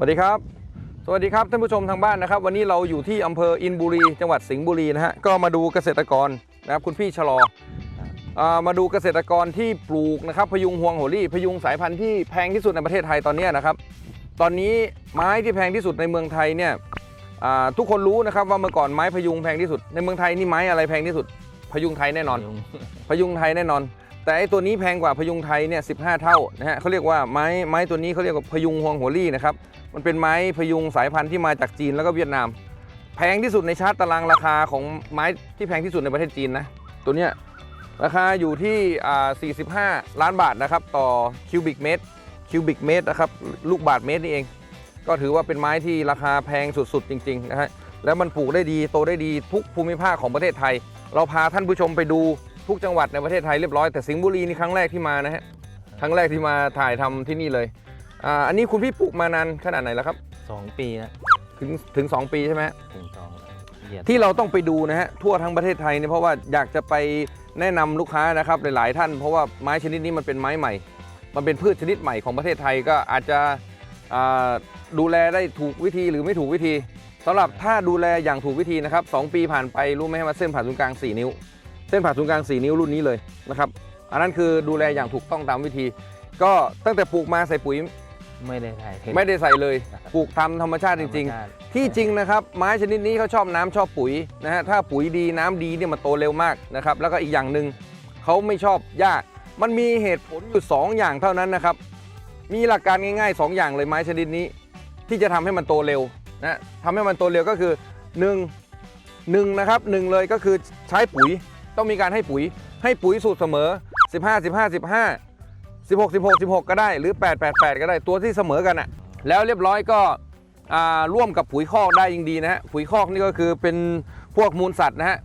สวัสดีครับ สวัสดีครับท่านผู้ชมทางบ้านนะครับ วันนี้เราอยู่ที่อำเภออินบุรี จังหวัดสิงห์บุรีนะฮะก็มาดูเกษตรกรนะครับคุณพี่ชะลออ่ามาดูเกษตรกรที่ปลูกนะครับพยุงฮวงโหรี่พยุงสายพันธุ์ที่แพงที่สุดในประเทศไทยตอนเนี้ยนะครับ ตอนนี้ไม้ที่แพงที่สุดในเมืองไทยเนี่ยอ่าทุกคนรู้นะครับว่าเมื่อก่อนไม้พยุงแพงที่สุดในเมืองไทยนี่ไม้อะไรแพงที่สุด พยุงไทยแน่นอน พยุงไทยแน่นอน แต่ไอ้ตัวนี้แพงกว่าพยุงไทยเนี่ยสิเท่านะฮะเขาเรียกว่าไม้ไม้ตัวนี้เขาเรียกว่าพยุงฮวงหัวลี่นะครับมันเป็นไม้พยุงสายพันธุ์ที่มาจากจีนแล้วก็เวียดนาม แพงที่สุดในชาร์ตตารางราคาของไม้ที่แพงที่สุดในประเทศจีนนะตัวเนี้ยราคาอยู่ที่อ่า45 ล้านบาทนะครับต่อคิวบิกเมตรคิวบิกเมตรนะครับลูกบาทเมตรนี่เอง ก็ถือว่าเป็นไม้ที่ราคาแพงสุดๆ จริงๆนะฮะแล้วมันปลูกได้ดีโตได้ดีทุกภูมิภาคของประเทศไทย เราพาท่านผู้ชมไปดู ทุกจังหวัดในประเทศไทยเรียบร้อยแต่สิงห์บุรีนี่ครั้งแรกที่มานะฮะครั้งแรกที่มาถ่ายทำที่นี่เลยอ่าอันนี้คุณพี่ปลูกมานานขนาดไหนแล้วครับสองปีนะถึงถึง 2 ปีใช่ไหมฮะ ถึงสองเหยียดที่เราต้องไปดูนะฮะทั่วทั้งประเทศไทยเนี่ยเพราะว่าอยากจะไปแนะนำลูกค้านะครับหลายๆท่าน เพราะว่าไม้ชนิดนี้มันเป็นไม้ใหม่ มันเป็นพืชชนิดใหม่ของประเทศไทยก็อาจจะอ่าดูแลได้ถูกวิธีหรือไม่ถูกวิธีสำหรับถ้าดูแลอย่างถูกวิธีนะครับสองปีผ่านไปรู้ไหมว่าเส้นผ่าศูนย์กลาง 4 นิ้ว เส้นผ่าศูนย์กลาง 4 นิ้วรุ่นนี้เลยนะครับอันนั้นคือดูแลอย่างถูกต้องตามวิธี ก็ตั้งแต่ปลูกมาใส่ปุ๋ยไม่ได้ถ่ายเทไม่ได้ใส่เลยปลูกตามธรรมชาติจริง ๆ ที่จริงนะครับ ไม้ชนิดนี้เขาชอบน้ำชอบปุ๋ยนะฮะถ้าปุ๋ยดีน้ำดีเนี่ยมันโตเร็วมากนะครับแล้วก็อีกอย่างหนึ่งเขาไม่ชอบหญ้ามันมีเหตุผลอยู่2อย่างเท่านั้นนะครับ มีหลักการง่ายๆ 2 อย่างเลยไม้ชนิดนี้ ที่จะทำให้มันโตเร็วนะทำให้มันโตเร็วก็คือ1นึ่งหนึ่งนะครับหนึ่งเลยก็คือใช้ปุ๋ย ต้องมีการให้ปุ๋ย ให้ปุ๋ยสูตรเสมอ 15 15 15 16 16 16 ก็ได้หรือ 8 8 8 ก็ได้ตัวที่เสมอกันอะแล้วเรียบร้อยก็อ่าร่วมกับปุ๋ยคอกได้ยิ่งดีนะฮะปุ๋ยคอกนี่ก็คือเป็นพวกมูลสัตว์นะฮะ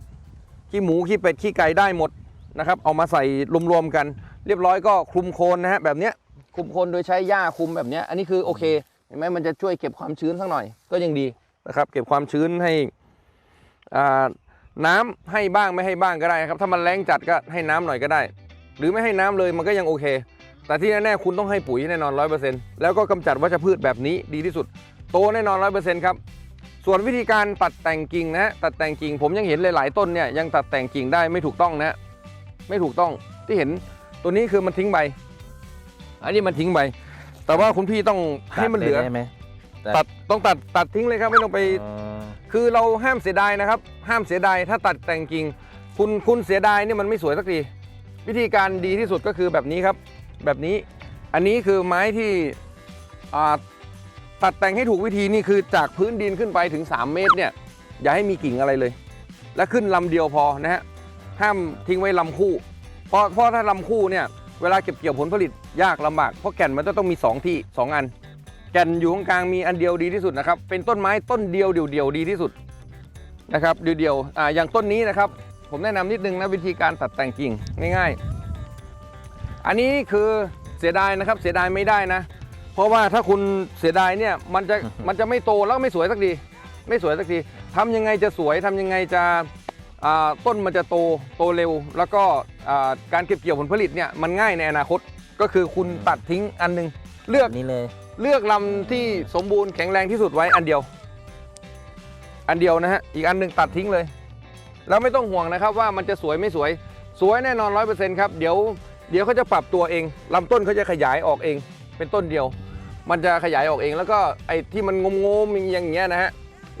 ขี้หมูขี้เป็ดขี้ไก่ได้หมดนะครับเอามาใส่รวมๆกัน เรียบร้อยก็คลุมโคนนะฮะแบบเนี้ยคลุมโคนโดยใช้หญ้าคลุมแบบเนี้ยอันนี้คือโอเคเห็นไหมมันจะช่วยเก็บความชื้นสักหน่อยก็ยังดีนะครับ เก็บความชื้นให้ อ่าน้ำให้บ้างไม่ให้บ้างก็ได้ครับ ถ้ามันแรงจัดก็ให้น้ำหน่อยก็ได้ หรือไม่ให้น้ำเลยมันก็ยังโอเค แต่ที่แน่ๆคุณต้องให้ปุ๋ยแน่นอน 100%แล้วก็กำจัดวัชพืชแบบนี้ดีที่สุด โตแน่นอน 100%ครับส่วนวิธีการตัดแต่งกิ่งนะฮะตัดแต่งกิ่งผมยังเห็นหลายๆต้นเนี่ยยังตัดแต่งกิ่งได้ไม่ถูกต้องนะฮะไม่ถูกต้องที่เห็นตัวนี้คือมันทิ้งใบ อันนี้มันทิ้งใบ แต่ว่าคุณพี่ต้องให้มันเหลือได้ไหมตัดต้องตัดตัดทิ้งเลยครับไม่ต้องไปอ๋อ คือเราห้ามเสียดายนะครับ ห้ามเสียดายถ้าตัดแต่งกิ่งคุณคุณเสียดายเนี่ยมันไม่สวยสักทีวิธีการดีที่สุดก็คือแบบนี้ครับ แบบนี้อันนี้คือไม้ที่ตัดแต่งให้ถูกวิธีนี่คือจากพื้นดินขึ้นไปถึง 3 เมตรเนี่ยอย่าให้มีกิ่งอะไรเลย และขึ้นลำเดียวพอนะฮะห้ามทิ้งไว้ลำคู่ เพราะเพราะถ้าลำคู่เนี่ยเวลาเก็บเกี่ยวผลผลิตยากลำบากเพราะแก่นมันจะต้องมีสองที่สองอัน แก่นอยู่ตรงกลางมีอันเดียวดีที่สุดนะครับ เป็นต้นไม้ต้นเดียวเดียวๆดีที่สุดนะครับเดียวๆอ่าอย่างต้นนี้นะครับ ผมแนะนำนิดนึงนะวิธีการตัดแต่งกิ่งง่าย ๆ อันนี้คือเสียดายนะครับเสียดายไม่ได้นะ เพราะว่าถ้าคุณเสียดายเนี่ยมันจะมันจะไม่โตแล้วก็ไม่สวยสักทีไม่สวยสักทีทำยังไงจะสวยทำยังไงจะอ่าต้นมันจะโตโตเร็ว แล้วก็อ่าการเก็บเกี่ยวผลผลิตเนี่ยมันง่ายในอนาคตก็คือคุณตัดทิ้งอันหนึงเลือกนี่เลย เลือกลำที่สมบูรณ์แข็งแรงที่สุดไว้อันเดียว อันเดียวนะฮะ อีกอันหนึ่งตัดทิ้งเลย แล้วไม่ต้องห่วงนะครับว่ามันจะสวยไม่สวย สวยแน่นอนร้อยเปอร์เซ็นต์ครับ เดี๋ยวเดี๋ยวเขาจะปรับตัวเองลำต้นเขาจะขยายออกเอง เป็นต้นเดียว มันจะขยายออกเอง แล้วก็ไอ้ที่มันงมๆอย่างเงี้ยนะฮะ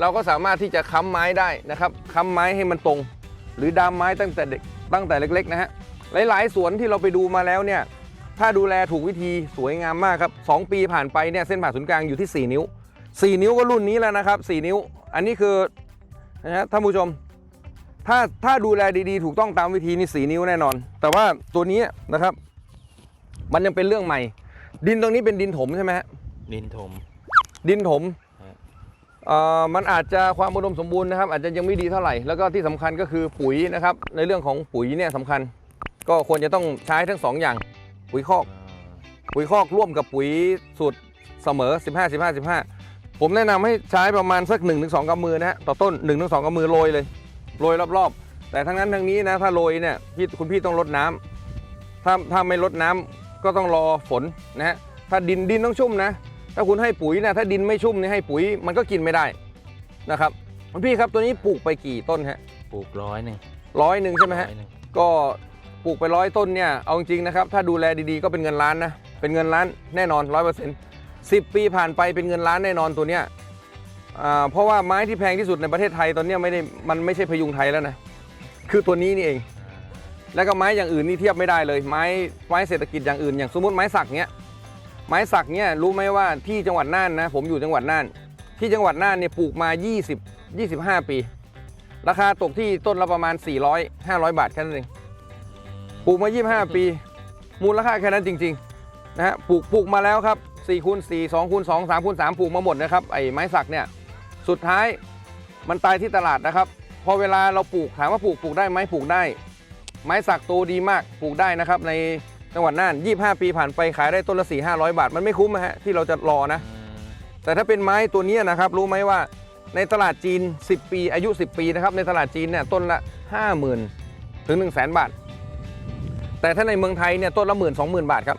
เราก็สามารถที่จะค้ำไม้ได้นะครับ ค้ำไม้ให้มันตรง หรือดามไม้ตั้งแต่เด็กตั้งแต่เล็ก ๆ นะฮะ หลาย ๆ สวนที่เราไปดูมาแล้วเนี่ย ถ้าดูแลถูกวิธีสวยงามมากครับ 2 ปีผ่านไปเนี่ยเส้นผ่าศูนย์กลางอยู่ที่ 4 นิ้ว 4 นิ้วก็รุ่นนี้แล้วนะครับ 4 นิ้ว อันนี้คือนะฮะท่านผู้ชม ถ้าถ้าดูแลดีๆ ถูกต้องตามวิธีนี่4นิ้วแน่นอน แต่ว่าตัวนี้นะครับ มันยังเป็นเรื่องใหม่ ดินตรงนี้เป็นดินถมใช่ไหมฮะดินถม ดินถมครับเอ่อมันอาจจะความอุดมสมบูรณ์นะครับ อาจจะยังไม่ดีเท่าไหร่ แล้วก็ที่สำคัญก็คือปุ๋ยนะครับ ในเรื่องของปุ๋ยเนี่ยสำคัญ ก็ควรจะต้องใช้ทั้งสองอย่าง ปุ๋ยคอก ปุ๋ยคอกร่วมกับปุ๋ยสูตรเสมอ 15 15 15 ผมแนะนำให้ใช้ประมาณสัก 1-2กำมือนะฮะต่อต้น 1-2กำมือโรยเลยโรยรอบๆ แต่ทั้งนั้นทั้งนี้นะถ้าโรยเนี่ยพี่คุณพี่ต้องลดน้ำถ้าถ้าไม่ลดน้ำก็ต้องรอฝนนะฮะถ้าดินดินต้องชุ่มนะ ถ้าคุณให้ปุ๋ยนะถ้าดินไม่ชุ่มนี่ให้ปุ๋ยมันก็กินไม่ได้นะครับคุณพี่ครับตัวนี้ปลูกไปกี่ต้นฮะปลูกร้อยหนึ่งร้อยหนึ่งใช่ไหมฮะร้อยนึ่งก็ ปลูกไปร้อยต้นเนี่ย เอาจริงนะครับ ถ้าดูแลดีๆ ก็เป็นเงินล้านนะ เป็นเงินล้านแน่นอนร้อยเปอร์เซ็นต์สิบปีผ่านไปเป็นเงินล้านแน่นอนตัวเนี้ยเพราะว่าไม้ที่แพงที่สุดในประเทศไทยตอนเนี้ยไม่ได้มันไม่ใช่พยุงไทยแล้วนะ คือตัวนี้นี่เอง แล้วก็ไม้อย่างอื่นนี่เทียบไม่ได้เลย ไม้ไม้เศรษฐกิจอย่างอื่น อย่างสมมติไม้สักเนี้ยไม้สักเนี้ยรู้ไหมว่าที่จังหวัดน่านนะผมอยู่จังหวัดน่าน ที่จังหวัดน่านเนี่ยปลูกมา 20 25 ปี ราคาตกที่ต้นละประมาณ 400 500 บาทแค่นั้นเอง ปลูกมา 25 ปี มูลค่าแค่นั้นจริงๆนะฮะปลูกปลูกมาแล้วครับ4คูณ4 2คูณ2 3คูณ3ปลูกมาหมดนะครับไอ้ไม้สักเนี่ยสุดท้ายมันตายที่ตลาดนะครับ พอเวลาเราปลูกถามว่าปลูกปลูกได้ไหมปลูกได้ ไม้สักโตดีมากปลูกได้นะครับ ในจังหวัดน่าน 25 ปีผ่านไปขายได้ต้นละ4 500 บาท มันไม่คุ้มนะฮะที่เราจะรอนะ แต่ถ้าเป็นไม้ตัวนี้นะครับ รู้ไหมว่าในตลาดจีน 10 ปีอายุ 10 ปีนะครับในตลาดจีนเนี่ยต้นละ 50,000 ถึง 1 0 0 0 0 0 บาท แต่ถ้าในเมืองไทยเนี่ยต้นละหมื่นสองหมื่นบาทครับ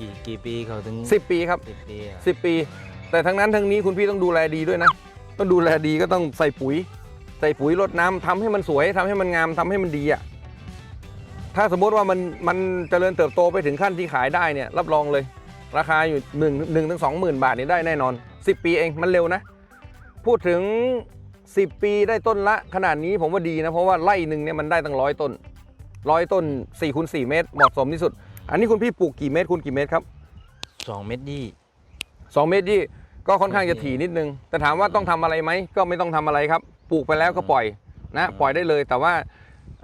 กี่กี่ปีเขาถึง10ปีครับสิบปีอะ10ปี แต่ทั้งนั้นทั้งนี้คุณพี่ต้องดูแลดีด้วยนะ ต้องดูแลดีก็ต้องใส่ปุ๋ย ใส่ปุ๋ยรดน้ำทำให้มันสวยทำให้มันงามทำให้มันดีอะถ้าสมมติว่ามันมันเจริญเติบโตไปถึงขั้นที่ขายได้เนี่ยรับรองเลย ราคาอยู่1นึ่งหนึ่งถึงสองหมื่นบาทนี่ได้แน่นอน 10 ปีเองมันเร็วนะ พูดถึง 10 ปีได้ต้นละขนาดนี้ผมว่าดีนะ เพราะว่าไร่หนึ่งเนี่ยมันได้ตั้งร้อยต้น ร้อยต้น4คูณ4เมตรเหมาะสมที่สุด อันนี้คุณพี่ปลูกกี่เมตรคูณกี่เมตรครับสองเม็ดยี่ 2เมตรยี่ก็ค่อนข้างจะถี่นิดนึง แต่ถามว่าต้องทำอะไรไหมก็ไม่ต้องทำอะไรครับ ปลูกไปแล้วก็ปล่อยนะปล่อยได้เลย แต่ว่า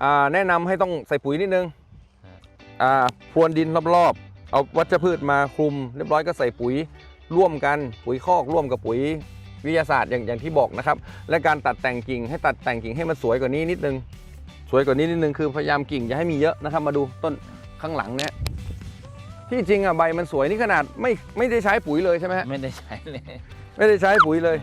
อ่าแนะนำให้ต้องใส่ปุ๋ยนิดนึงอ่าพรวนดินรอบๆ เอาวัชพืชมาคลุม เรียบร้อยก็ใส่ปุ๋ยร่วมกันปุ๋ยคอกร่วมกับปุ๋ยวิทยาศาสตร์อย่างอย่างที่บอกนะครับ และการตัดแต่งกิ่งให้ตัดแต่งกิ่งให้มันสวยกว่านี้นิดนึง สวยกว่านี้นิดนึงคือพยายามกิ่งอย่าให้มีเยอะนะครับ มาดูต้นข้างหลังเนี่ยที่จริงอะใบมันสวยนี่ขนาดไม่ไม่ได้ใช้ปุ๋ยเลยใช่ไหมฮะไม่ได้ใช้เลยไม่ได้ใช้ปุ๋ยเลย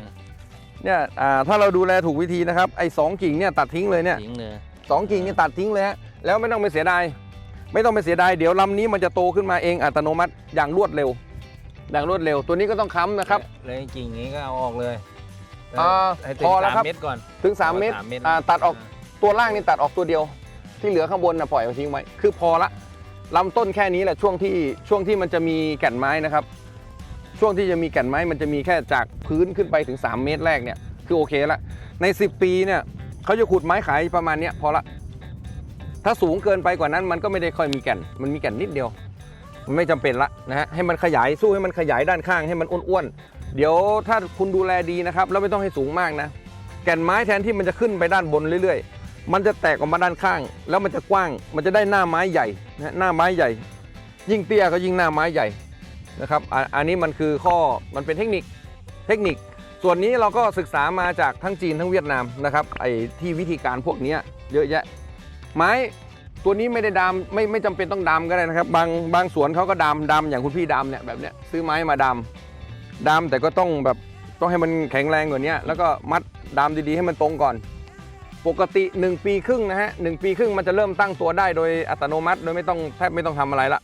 เนี่ยอ่าถ้าเราดูแลถูกวิธีนะครับไอ้สองกิ่งเนี่ยตัดทิ้งเลยเนี่ยทิ้งเลยสองกิ่งนี่ตัดทิ้งเลยฮะแล้วไม่ต้องไปเสียดายไม่ต้องไปเสียดายเดี๋ยวลำนี้มันจะโตขึ้นมาเองอัตโนมัติอย่างรวดเร็วอย่างรวดเร็ว ตัวนี้ก็ต้องค้ำนะครับเลยกิ่งนี้ก็เอาออกเลยอ่าให้ถึงพอแล้วครับสามเม็ดก่อนถึง 3 เมตรสามเมตรอ่าตัดออก ตัวล่างนี่ตัดออกตัวเดียว ที่เหลือข้างบนนะปล่อยเอาทิ้งไว้ คือพอละลำต้นแค่นี้แหละช่วงที่ช่วงที่มันจะมีแก่นไม้นะครับ ช่วงที่จะมีแก่นไม้มันจะมีแค่จากพื้นขึ้นไปถึง 3 เมตรแรกเนี่ยคือโอเคละใน 10 ปีเนี่ยเขาจะขุดไม้ขายประมาณเนี้ยพอละถ้าสูงเกินไปกว่านั้นมันก็ไม่ได้ค่อยมีแก่น มันมีแก่นนิดเดียว มันไม่จำเป็นละนะฮะให้มันขยายสู้ให้มันขยายด้านข้างให้มันอ้วนๆเดี๋ยวถ้าคุณดูแลดีนะครับ แล้วไม่ต้องให้สูงมากนะ แก่นไม้แทนที่มันจะขึ้นไปด้านบนเรื่อยๆ มันจะแตกออกมาด้านข้าง แล้วมันจะกว้าง มันจะได้หน้าไม้ใหญ่นะหน้าไม้ใหญ่ ยิ่งเตี้ยก็ยิ่งหน้าไม้ใหญ่นะครับออันนี้มันคือข้อมันเป็นเทคนิคเทคนิค ส่วนนี้เราก็ศึกษามาจากทั้งจีนทั้งเวียดนามนะครับไอ้ที่วิธีการพวกนี้เยอะแยะ ไม้ตัวนี้ไม่ได้ดามไม่ไม่จำเป็นต้องดามก็ได้นะครับ บางบางสวนเขาก็ดามดามอย่างคุณพี่ดามเนี่ยแบบเนี้ยซื้อไม้มาดามดามแต่ก็ต้องแบบต้องให้มันแข็งแรงกว่านี้แล้วก็มัดดามดีๆให้มันตรงก่อน ปกติ 1 ปีครึ่งนะฮะหนึ่งปีครึ่งมันจะเริ่มตั้งตัวได้โดยอัตโนมัติ โดยไม่ต้องแทบไม่ต้องทำอะไรละ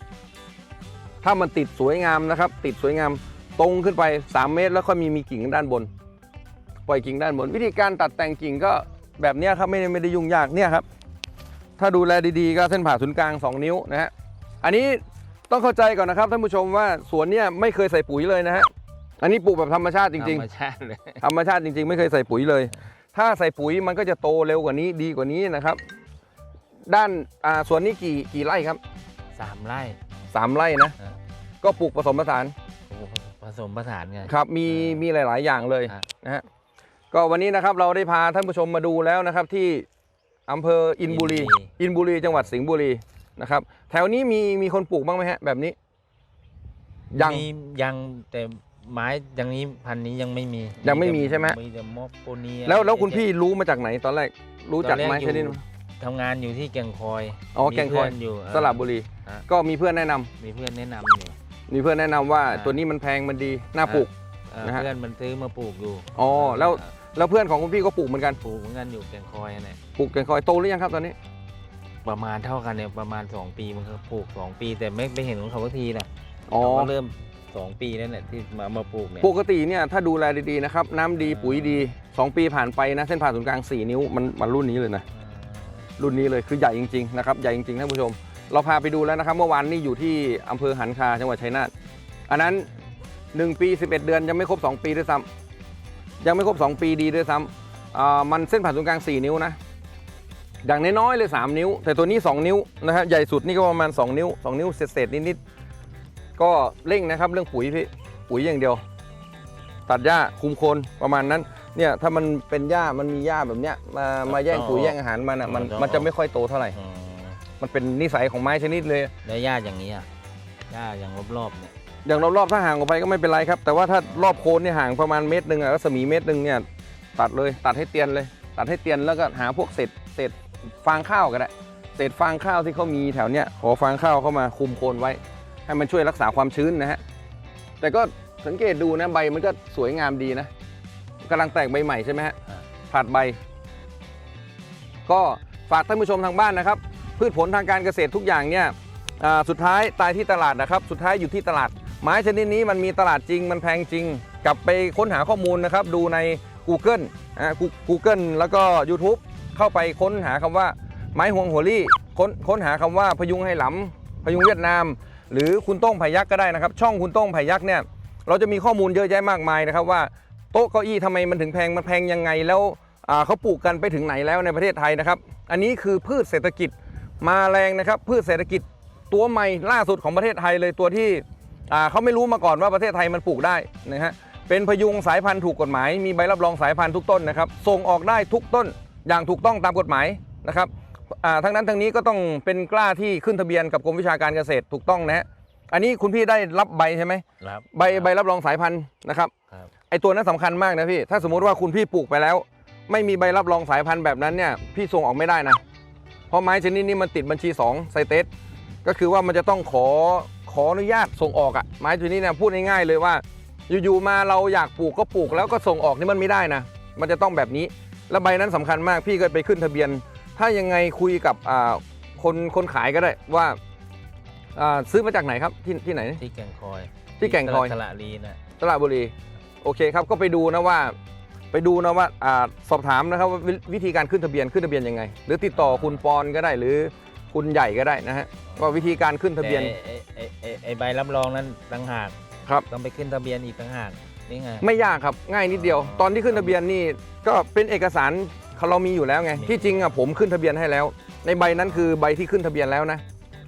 ถ้ามันติดสวยงามนะครับ ติดสวยงามตรงขึ้นไป 3 เมตร แล้วก็มีมีกิ่งด้านบน ปล่อยกิ่งด้านบน วิธีการตัดแต่งกิ่งก็แบบเนี้ยครับไม่ได้ไม่ได้ยุ่งยากเนี่ยครับ ถ้าดูแลดีๆ ก็เส้นผ่าศูนย์กลาง 2 นิ้วนะฮะอันนี้ต้องเข้าใจก่อนนะครับท่านผู้ชมว่าสวนเนี่ยไม่เคยใส่ปุ๋ยเลยนะฮะอันนี้ปลูกแบบธรรมชาติจริงธรรมชาติเลยๆธรรมชาติจริง ๆ ไม่เคยใส่ปุ๋ยเลย ถ้าใส่ปุ๋ยมันก็จะโตเร็วกว่านี้ดีกว่านี้นะครับ ด้านอ่าสวนนี้กี่กี่ไร่ครับสามไร่ สามไร่นะ ครับ ก็ปลูกผสมผสานโอ้โหผสมผสานกัน ครับมีอ่ามีมีหลาย ๆ อย่างเลยครับ นะฮะก็วันนี้นะครับเราได้พาท่านผู้ชมมาดูแล้วนะครับที่อำเภออินบุรี อินบุรีจังหวัดสิงห์บุรีนะครับแถวนี้มีมีคนปลูกบ้างไหมฮะแบบนี้ยังมียังแต่ ไม้อย่างนี้พันธุ์นี้ยังไม่มียังไม่มีใช่ไหม มีแต่มอกโปเนียแล้วแล้วคุณเยอะพี่รู้มาจากไหนตอนแรกรู้จักตอนแรกไม้ชนิดอยู่ทำงานอยู่ที่แก่งคอยอ๋อมีแก่งคอยเพื่นอยู่เออสระบุรี ฮะ ก็มีเพื่อนแนะนำมีเพื่อนแนะนำอยู่ มีเพื่อนแนะนำว่าอ่า ตัวนี้มันแพงมันดีน่าปลูก เออนะฮะเพื่อนมันซื้อมาปลูกอยู่อ๋อแล้วเออแล้วเพื่อนของคุณพี่ก็ปลูกเหมือนกันปลูกเหมือนกันอยู่แก่งคอยเนี่ยปลูกแกงคอยโตหรือยังครับตอนนี้ ประมาณเท่ากันเนี่ยประมาณ 2 ปีมันก็ปลูก 2 ปีแต่ไม่ไม่เห็นของเขาสักทีนะอ๋อ เราก็เริ่ม สองปีแล้วเนี่ยที่มามาปลูกเนี่ย ปกติเนี่ยถ้าดูแลดีๆนะครับ น้ำดีปุ๋ยดี 2 ปีผ่านไปนะ เส้นผ่าศูนย์กลาง 4 นิ้วมันมันรุ่นนี้เลยนะ รุ่นนี้เลยคือใหญ่จริงๆนะครับใหญ่จริงๆท่านผู้ชม เราพาไปดูแล้วนะครับ เมื่อวานนี้อยู่ที่อำเภอหันคาจังหวัดชัยนาทอันนั้น 1 ปี 11 เดือนยังไม่ครบ 2 ปีด้วยซ้ำยังไม่ครบ 2 ปีดีด้วยซ้ำอ่ามันเส้นผ่านศูนย์กลาง 4 นิ้วนะอย่างน้อยๆเลย 3 นิ้ว แต่ตัวนี้ 2 นิ้วนะฮะใหญ่สุดนี่ก็ประมาณ 2 นิ้ว 2 นิ้วเศษๆนิดๆ ก็เร่งนะครับเรื่องปุ๋ยพี่ปุ๋ยอย่างเดียว ตัดหญ้าคุมโคนประมาณนั้น เนี่ยถ้ามันเป็นหญ้ามันมีหญ้าแบบเนี้ยมามาแย่งปุ๋ยแย่งอาหารมันอะมันมันจะไม่ค่อยโตเท่าไหร่อ๋อมันเป็นนิสัยของไม้ชนิดเลย แล้วหญ้าอย่างนี้อะหญ้าอย่างรอบๆเนี่ยอย่างรอบๆถ้าห่างออกไปก็ไม่เป็นไรครับ แต่ว่าถ้ารอบโคนเนี่ยห่างประมาณเมตรหนึ่งอะรัศมีเมตรหนึ่งเนี่ยตัดเลยตัดให้เตียนเลย ตัดให้เตียนแล้วก็หาพวกเศษเศษฟางข้าวก็ได้เศษฟางข้าวที่เขามีแถวเนี้ยขอฟางข้าวเข้ามาคุมโคนไว้ ให้มันช่วยรักษาความชื้นนะฮะ แต่ก็สังเกตดูนะใบมันก็สวยงามดีนะกำลังแตกใบใหม่ใช่ไหมฮะอ่าผลัดใบ ก็ฝากท่านผู้ชมทางบ้านนะครับ พืชผลทางการเกษตรทุกอย่างเนี่ยอ่าสุดท้ายตายที่ตลาดนะครับ สุดท้ายอยู่ที่ตลาด ไม้ชนิดนี้มันมีตลาดจริง มันแพงจริง กลับไปค้นหาข้อมูลนะครับ ดูใน Google อ่า Google แล้วก็ YouTube เข้าไปค้นหาคำว่าไม้หวงหัวลี่ค้นค้นหาคำว่าพยุงไหหลำพยุงเวียดนาม หรือคุณโต้งไผ่ยักก็ได้นะครับ ช่องคุณโต้งไผ่ยักเนี่ยเราจะมีข้อมูลเยอะแยะมากมายนะครับว่าโต๊ะเก้าอี้ทำไมมันถึงแพงมันแพงยังไงแล้วเขาปลูกกันไปถึงไหนแล้วในประเทศไทยนะครับ อันนี้คือพืชเศรษฐกิจมาแรงนะครับ พืชเศรษฐกิจตัวใหม่ล่าสุดของประเทศไทยเลยตัวที่เขาไม่รู้มาก่อนว่าประเทศไทยมันปลูกได้นะฮะเป็นพยุงสายพันธุ์ถูกกฎหมาย มีใบรับรองสายพันธุ์ทุกต้นนะครับส่งออกได้ทุกต้นอย่างถูกต้องตามกฎหมายนะครับ ทั้งนั้นทั้งนี้ก็ต้องเป็นกล้าที่ขึ้นทะเบียนกับกรมวิชาการเกษตรถูกต้องนะฮะอันนี้คุณพี่ได้รับใบใช่ไหมครับใบใบรับรองสายพันธุ์นะครับครับ ไอตัวนั้นสำคัญมากนะพี่ถ้าสมมุติว่าคุณพี่ปลูกไปแล้ว ไม่มีใบรับรองสายพันธุ์แบบนั้นเนี่ยพี่ส่งออกไม่ได้นะเพราะไม้ชนิดนี้มันติดบัญชี2ไซเตสก็คือว่ามันจะต้องขอขออนุญาตส่งออกอะไม้ชนิดนี้เนี่ยพูดง่ายๆเลยว่า อยู่ๆมาเราอยากปลูกก็ปลูกแล้วก็ส่งออกนี่มันไม่ได้นะมันจะต้องแบบนี้ แล้วใบนั้นสำคัญมากพี่ก็ไปขึ้นทะเบียน ถ้ายังไงคุยกับอ่าคนคนขายก็ได้ว่าอ่าซื้อมาจากไหนครับที่ที่ไหน ที่แก่งคอย ที่แก่งคอยสระลีนะตลาดบุรี โอเคครับก็ไปดูนะว่า ไปดูนะว่าอาสอบถามนะครับว่าวิวิธีการขึ้นทะเบียนขึ้นทะเบียนยังไง หรือติดต่อคุณปอนก็ได้หรือคุณใหญ่ก็ได้นะฮะว่าวิธีการขึ้นทะเบียนแต่ไอ้ไอ้ไอ้ไอ้ใบรับรองนั้นต่างหากครับต้องไปขึ้นทะเบียนอีกต่างหากนี่ไงไม่ยากครับง่ายนิดเดียวอ๋อตอนที่ขึ้นทะเบียนนี่ก็เป็นเอกสาร เรามีอยู่แล้วไงมีที่จริงอะผมขึ้นทะเบียนให้แล้ว ในใบนั้นคือใบที่ขึ้นทะเบียนแล้วนะ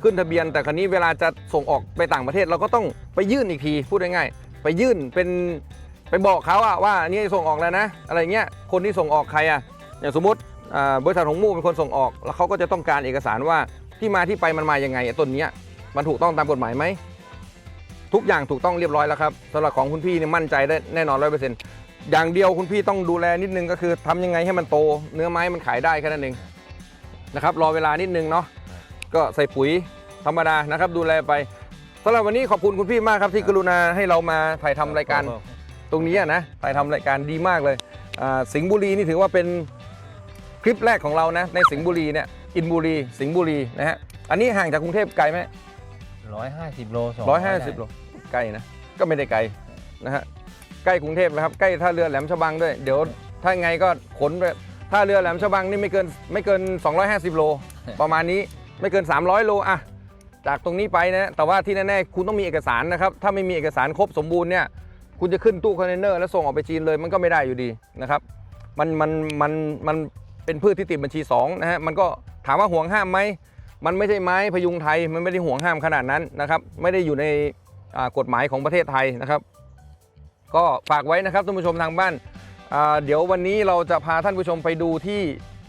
ขึ้นทะเบียนแต่ครั้นี้เวลาจะส่งออกไปต่างประเทศเราก็ต้องไปยื่นอีกทีพูดง่ายๆไปยื่นเป็นไปบอกเขาอะว่านี่ส่งออกแล้วนะ อะไรเงี้ยคนที่ส่งออกใครอะอย่างสมมติอ่าบริษัทของมู่เป็นคนส่งออก แล้วเขาก็จะต้องการเอกสารว่าที่มาที่ไปมันมายังไงไอ้ต้นเนี้ยมันถูกต้องตามกฎหมายไหมทุกอย่างถูกต้องเรียบร้อยแล้วครับสำหรับของคุณพี่เนี่ยมั่นใจได้แน่นอนร้อยเปอร์เซ็นต์ อย่างเดียวคุณพี่ต้องดูแลนิดนึงก็คือทำยังไงให้มันโต เนื้อไม้มันขายได้แค่นั้นเองนะครับรอเวลานิดนึงเนาะก็ใส่ปุ๋ยธรรมดานะครับ ดูแลไปสำหรับวันนี้ขอบคุณคุณพี่มากครับที่กรุณาให้เรามาถ่ายทำรายการ ตรงนี้อะนะถ่ายทำรายการดีมากเลยอ่าสิงห์บุรีนี่ถือว่าเป็นคลิปแรกของเรานะ ในสิงห์บุรีเนี่ยอินบุรี สิงห์บุรีนะฮะอันนี้ห่างจากกรุงเทพไกลไหมร้อยห้าสิบโลสองร้อยห้าสิบโลใกล้นะ ก็ไม่ได้ไกลนะฮะ ใกล้กรุงเทพนะครับใกล้ท่าเรือแหลมฉบังด้วย เดี๋ยวถ้าไงก็ขนไปท่าเรือแหลมฉบังนี่ไม่เกินไม่เกิน 250 โล ประมาณนี้ไม่เกิน 300 โลอะจากตรงนี้ไปนะแต่ว่าที่แน่ๆคุณต้องมีเอกสารนะครับถ้าไม่มีเอกสารครบสมบูรณ์เนี่ยคุณจะขึ้นตู้คอนเทนเนอร์แล้วส่งออกไปจีนเลยมันก็ไม่ได้อยู่ดีนะครับมันมันมันมันเป็นพืชที่ติดบัญชี2นะฮะมันก็ถามว่าห่วงห้ามไหมมันไม่ใช่ไม้พยุงไทยมันไม่ได้ห่วงห้ามขนาดนั้นนะครับไม่ได้อยู่ในอ่ากฎหมายของประเทศไทยนะครับ ก็ฝากไว้นะครับท่านผู้ชมทางบ้านเดี๋ยววันนี้เราจะพาท่านผู้ชมไปดูที่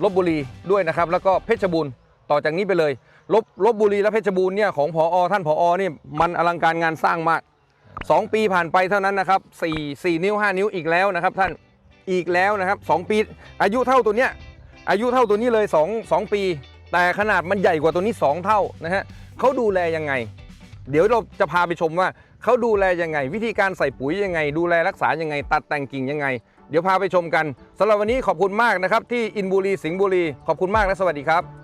ลบบุรีด้วยนะครับ แล้วก็เพชรบูรณ์ต่อจากนี้ไปเลยลบลบบุรีและเพชรบูรณ์เนี่ยของพอท่านพอนี่มันอลังการงานสร้างมาก 2 ปีผ่านไปเท่านั้นนะครับ4 4นิ้ว 5 นิ้วอีกแล้วนะครับ ท่านอีกแล้วนะครับ 2 ปี อายุเท่าตัวเนี้ยอายุเท่าตัวนี้เลย 2 2 ปี แต่ขนาดมันใหญ่กว่าตัวนี้ 2 เท่านะฮะเขาดูแลยังไง เดี๋ยวเราจะพาไปชมว่า เขาดูแลยังไง วิธีการใส่ปุ๋ยยังไง ดูแลรักษายังไง ตัดแต่งกิ่งยังไง เดี๋ยวพาไปชมกันสำหรับวันนี้ขอบคุณมากนะครับที่อินบุรีสิงห์บุรีขอบคุณมากและสวัสดีครับ